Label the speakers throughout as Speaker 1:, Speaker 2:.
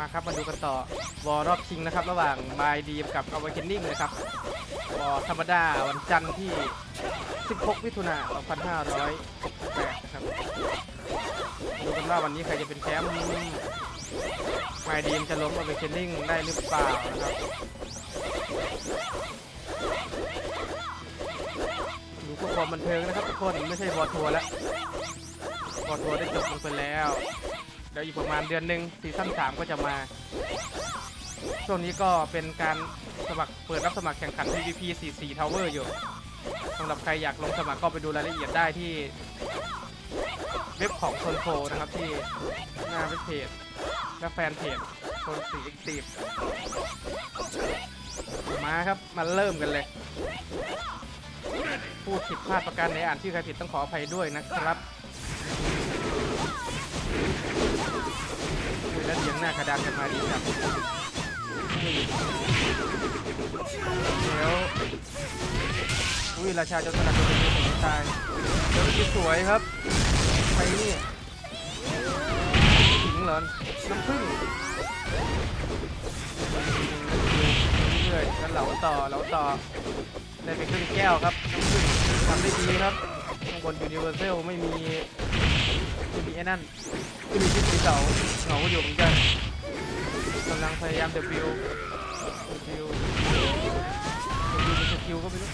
Speaker 1: มาครับมาดูกันต่อวอรอบชิงนะครับ ระหว่างบายดีมกับอ w ว k เ n น n ิ g นะครับวอธรรมดาวันจันทร์ที่ 16มิถุนายน2568นะครับดูกันว่าวันนี้ใครจะเป็นแชมป์บายดีมจะล้มอ w ว k เ n น n ิ g ได้หรือเปล่านะครับดูพวกความบันเทิงนะครับทุกคนไม่ใช่บอทัวร์แล้วบอทัวร์ได้จบลงไปแล้ว เดี๋ยวอีกประมาณเดือนหนึ่งซีซั่น3ก็จะมา ช่วงนี้ก็เป็นการสมัครเปิดรับสมัครแข่งขัน PVP 44 Tower อยู่สำหรับใครอยากลงสมัครก็ไปดูรายละเอียดได้ที่เว็บของโซนโฟนะครับที่หน้าเว็บเพจและแฟนเพจโซน4 x 10มาครับมาเริ่มกันเลย พูดผิดพลาดประการใดอ่านชื่อใครผิดต้องขออภัยด้วยนะครับ ดานกันมาดีจังเดี๋ยวอุ้ยราชาจ้าสลัดตัวเป็นที่ผมตายเดี๋ยวที่สวยครับใครนี่ถิงเหรอน้ำผึ้งเรื่อยๆแล้วเหลาต่อเหลาต่อได้ไปครึ่งแก้วครับน้ำผึ้งทำได้ดีครับข้างบนยูนิเวอร์แซลไม่มีไม่มีไอ้นั่นก็มีที่สีเสาเหงาอยู่เหมือนกัน กำลังพยายามเดบิวบิวบิวสกิลก็ไม่รู้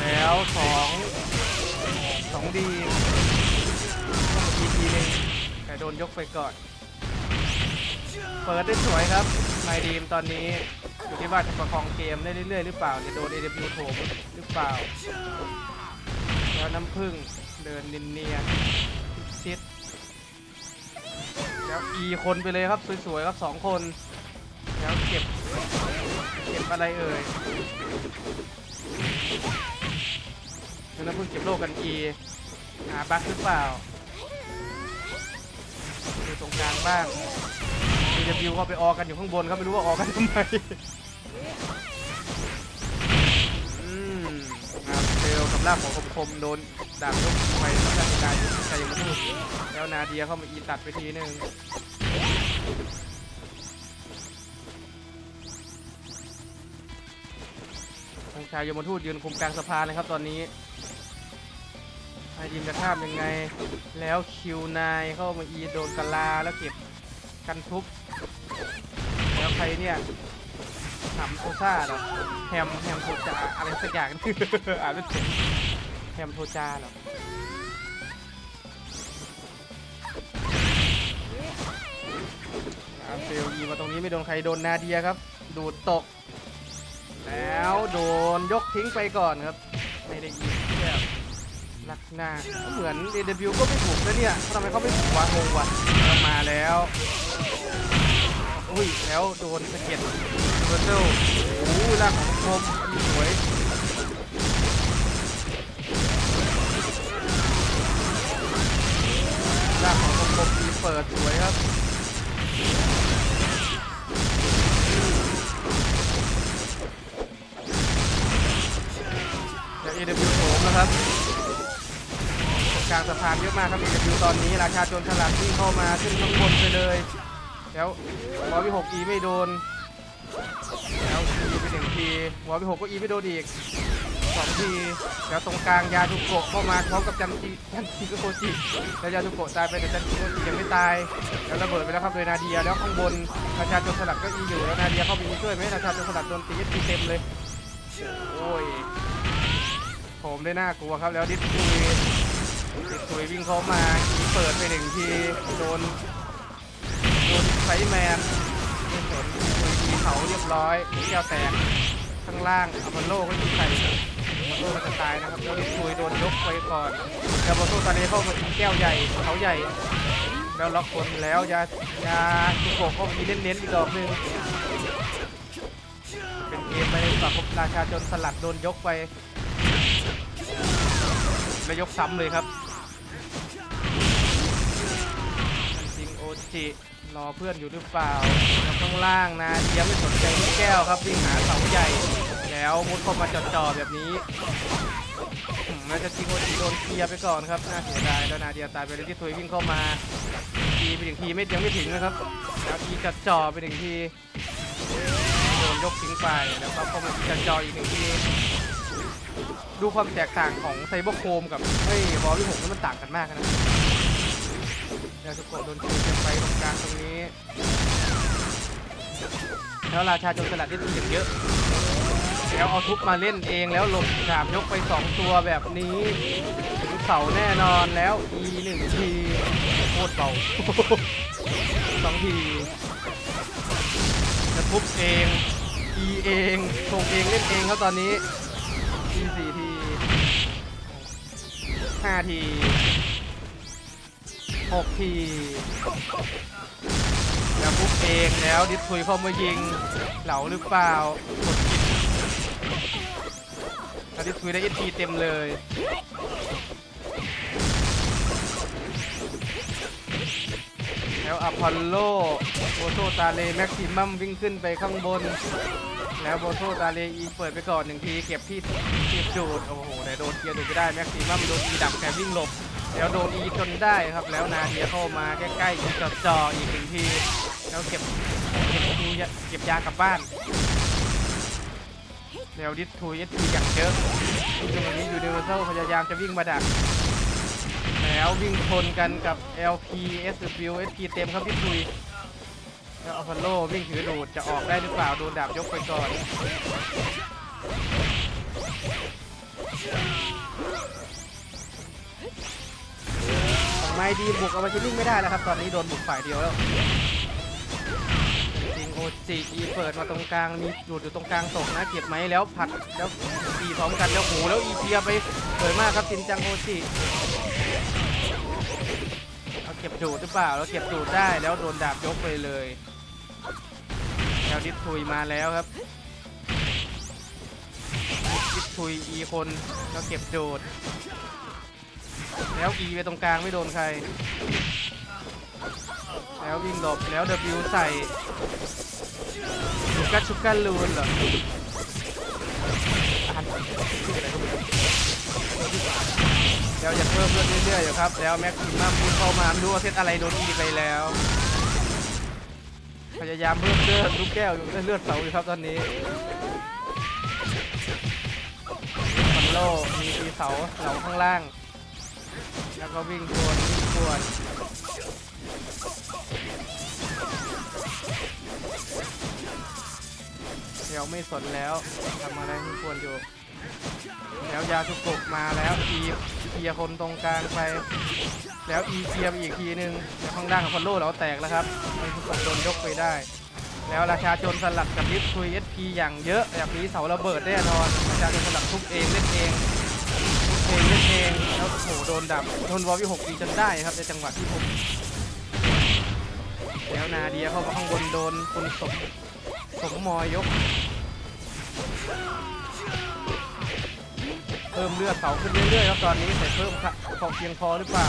Speaker 1: แล้วสองสองดีทีทีหนึงแต่โดนยกไปก่อน เปิดได้สวยครับไมดีมตอนนี้อยู่ที่ว่าจะประคองเกมได้เรื่อยๆหรือเปล่าจะโดน AW โถมหรือเปล่าแล้วน้ำผึ้งเดินนินเนียนๆชิด แล้วอีคนไปเลยครับสวยๆครับสองคน แล้วเก็บเก็บอะไรเอ่ยแล้วเพิ่งเก็บโลกกันอีหาบั๊กหรือเปล่าดูตรงกลางบ้างมีจะบิวก็ไปออกกันอยู่ข้างบนครับไม่รู้ว่าออกกันทำไม ลกับลากของคมๆโดนดาบยกไปแล้วนาฬิกาอยู่ใครยังไม่พูดแล้วนาเดียเข้ามาอีตัดไปทีหนึ่งองชายยมทูตยืนคุมกลางสะพานเลยครับตอนนี้ไอดินจะข้ามยังไง แล้วคิวนายเข้ามาอีโดนกะลาแล้วเก็บกันทุบ แล้วใครเนี่ย หำโทซ่าเหรอแฮมแฮมโทจาอะไรสักอย่าง อ่านไม่ถูกแฮมโทจาเหรออาเฟลยีมาตรงนี้ไม่โดนใครโดนนาเดียครับ ดูดตก แล้วโดนยกทิ้งไปก่อนครับ ไม่ได้ยิงแค่ลักหน้าเหมือน AW ก็ไม่ถูกนะเนี่ยทำไมเขาไม่ถูกวะงงวะมาแล้ว อุ้ยแล้วโดนสะเก็ดเบอร์เซลโอ้โหร่างของคมสวยร่างของคมมีเปิดสวยครับแล้ว AW โถมนะครับตรงกลางสะพานเยอะมากครับ AW ตอนนี้ราชาโจรฉลาดที่เข้ามาขึ้นข้างบนไปเลย แล้ววอลวิหกอีไม่โดน แล้วอีไปหนึ่งทีวอลวิหกก็อีไม่โดนอีกสองทีแล้วตรงกลางยาทุกโกะเข้ามาพร้อมกับจันทีจันทีก็โคจิแล้วยาทุกโกะตายไปแต่จันทีโคจิยังไม่ตาย แล้วระเบิดไปแล้วครับโดยนาเดียแล้วข้างบนราชาโจรสลัดก็อีอยู่แล้วนาเดียเข้าไปอีช่วยไหมราชาโจรสลัดโดนตีทีเต็มเลยโอ้ยผมได้น่ากลัวครับแล้วดิสคุยดิสคุยวิ่งเข้ามาอีเปิดไปหนึ่งทีโดน ไฟแมนไม่สนคุยทีเขาเรียบร้อยแก้วแตกข้างล่างอพอลโลก็ยิงใส่อพอลโลก็จะตายนะครับแล้วดิคุยโดนยกไปก่อนแล้วบอลโลตอนนี้เข้ามายิงแก้วใหญ่เขาใหญ่ แล้วล็อกคนแล้วยายาจุโกะเขามายิงเน้นๆอีกดอกหนึ่งเป็นเกมไปเลยฝั่งราชาจนสลัดโดนยกไปแล้วยกซ้ำเลยครับจริงโอจิ รอเพื่อนอยู่หรือเปล่าแล้วข้างล่างนาเดียไม่สนใจลูกแก้วครับวิ่งหาเสาใหญ่ แล้วมุดเข้ามาจ่อๆแบบนี้น่าจะจริงโอจิโดนเคลียร์ไปก่อนครับน่าเสียดายแล้วนาเดียตายไปเลยที่ทุยวิ่งเข้ามาอีไปหนึ่งทีไม่ยังไม่ถึงนะครับแล้วอีจัดจ่อไปหนึ่งทีโดนยกทิ้งไปแล้วก็เข้ามาจัดจ่ออีกหนึ่งทีดูความแตกต่างของไซเบอร์โคมกับไอ้ยวอลที่หกนี่มันต่างกันมากนะ ยาสุโกะโดนคิวจะไปตรงกลางตรงนี้ แล้วราชาโจรสลัดทีอย่างเยอะ แล้วเอาทุบมาเล่นเองแล้วหลบดาบยกไป 2 ตัวแบบนี้ถึงเสาแน่นอนแล้ว e หนึ่งทีโคตรเบาสองทีจะทุบเอง e เองส่งเองเล่นเองครับตอนนี้ e สี่ทีห้าที หกทีแล้วปุ๊บเองแล้วดิสคุยเข้ามายิง เหลาหรือเปล่ากดผิดแล้วดิสคุยได้เอทีเต็มเลยแล้วอพอลโลโบโซตาเลแม็กซิมัมวิ่งขึ้นไปข้างบน แล้วโบโซตาเลอีเปิดไปก่อนหนึ่งที เก็บที่ที่จูดโอ้โหแต่โดนเกียร์ดูไม่ได้แม็กซิมัมโดนอีดักแต่วิ่งหลบ แล้วโดนอีจนได้ครับ แล้วนาเดียเข้ามาใกล้ๆจอจออีกหนึ่งที แล้วเก็บเก็บดูยาเก็บยากลับบ้าน แล้วดิสทูยทีอย่างเยอะตรงนี้ยูนิเวอร์แซลพยายามจะวิ่งมาดัก แล้ววิ่งชนกันกับ LP SW SP เต็มครับดิสทูยแล้วอพอลโลวิ่งถือดูดจะออกได้หรือเปล่าโดนดาบยกไปก่อน ไม่ดีบุกเอามาชินิ่งไม่ได้แล้วครับ ตอนนี้โดนบุกฝ่ายเดียวแล้วจริงโอจิอีเปิดมาตรงกลางมีดูดอยู่ตรงกลางตกนะเก็บไหมแล้วผัดแล้วตีพร้อมกันแล้วโหแล้วอีเทียไปสวยมากครับจินจังโอจิเอาเก็บดูดหรือเปล่าแล้วเก็บดูดได้แล้วโดนดาบยกไปเลยแล้วดิสทุยมาแล้วครับดิสทุยอีคนแล้วเก็บดูด แล้ว E ไปตรงกลางไม่โดนใคร แล้ววิ่งหลบแล้ว W ใส่ชุกัดชุกัดลูนเหรออ่านชื่ออะไรก็ไม่รู้แล้วจะเพิ่มเลือดเรื่อยๆอยู่ครับ แล้วแม็กซิมัมพุ่งเข้ามาไม่รู้ว่าเซตอะไรโดน E ไปแล้ว พยายามเพิ่มเลือดลูกแก้วอยู่เลือดเสาอยู่ครับตอนนี้มันโลมีตีเสาเสาข้างล่าง แล้วก็วิ่งทวนวิ่งทวเดี๋ยวไม่สนแล้วทำอะไรไม่ควรอยู่แล้วยาสุกกมาแล้วอีเคียคนตรงกลางไป แล้วอีเคียไปอีกทีนึงแล้วข้างล่างของคอนโลเราแตกแล้วครับมันสุกกโดนยกไปได้ แล้วราชาโจรสลัดกับลิฟทุยเอสพีอย่างเยอะแบบนี้เสาระเบิดแน่นอนราชาโจรสลัดทุบเองเล่นเองเองเล่น เองแล้วโหโดนดับโดนวอลวิหกตีจนได้ครับในจังหวะที่ผมแล้วนาเดียเข้ามาข้างบนโดนคุณสมสมมอยยก เพิ่มเลือดเสาขึ้นเรื่อยๆครับตอนนี้แต่เพิ่มค่ะพอเพียงพอหรือเปล่า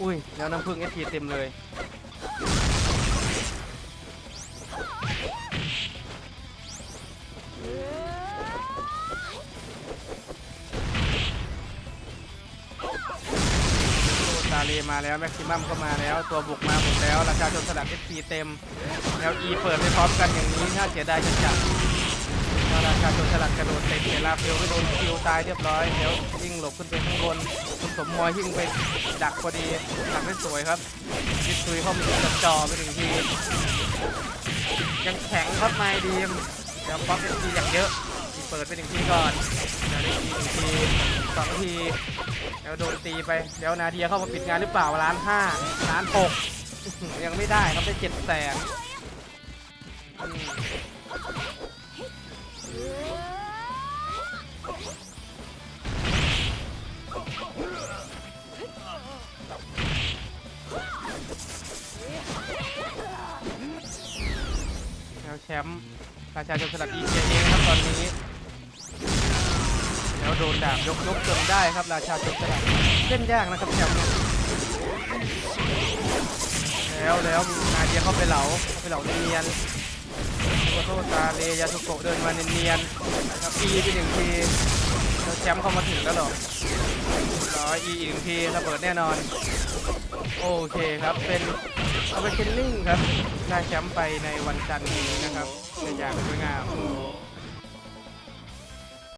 Speaker 1: อุ้ยแล้วน้ำผึ้งเอทีเต็มเลย มาแล้วแม็กซิมัมก็มาแล้ว ตัวบุกมาหมดแล้ว ราคาชนสลัดเอฟีเต็มแล้วอีเปิดไปพร้อมกันอย่างนี้น่าเสียดายจัดจัดแล้วราคาชนสลัดกระโดดเตะเซลาเฟลไม่โดนคิวตายเรียบร้อยแล้ววิ่งหลบขึ้นไปข้างบนคุณสมมอยวิ่งไปดักพอดีดักได้สวยครับยิดซุยเข้ามาจับจอไปหนึ่งทียังแข็งครับไมดีมเดี๋ยวป๊อปเอฟีอย่างเยอะ เปิดไปหนึ่งทีก่อนแล้วได้ทีหนึ่งทีสองทีแล้วโดนตีไปแล้วนาเดียเข้ามาปิดงานหรือเปล่าล้านห้าล้านหกยังไม่ได้ครับได้เจ็ดแสนแล้วแชมป์ราชาชนสลัดอีเกียเองครับตอนนี้ แล้วโดนดาบยกยกจนได้ครับราชาจนสลัดเล่นยากนะครับแชมป์แล้วแล้วนาเดียเข้าไปเหลาเข้าไปเหลาเนียนโอโตตาเลยาสุโกเดินมาเนียนๆนะครับปีไปหนึ่งทีแล้วแชมป์เข้ามาถึงแล้วหรอร้อยอีอีกหนึ่งทีระเบิดแน่นอน โอเคครับเป็นเอาไปเชนนิ่งครับได้แชมป์ไปในวันจันทร์นี้นะครับในอย่างสวยงาม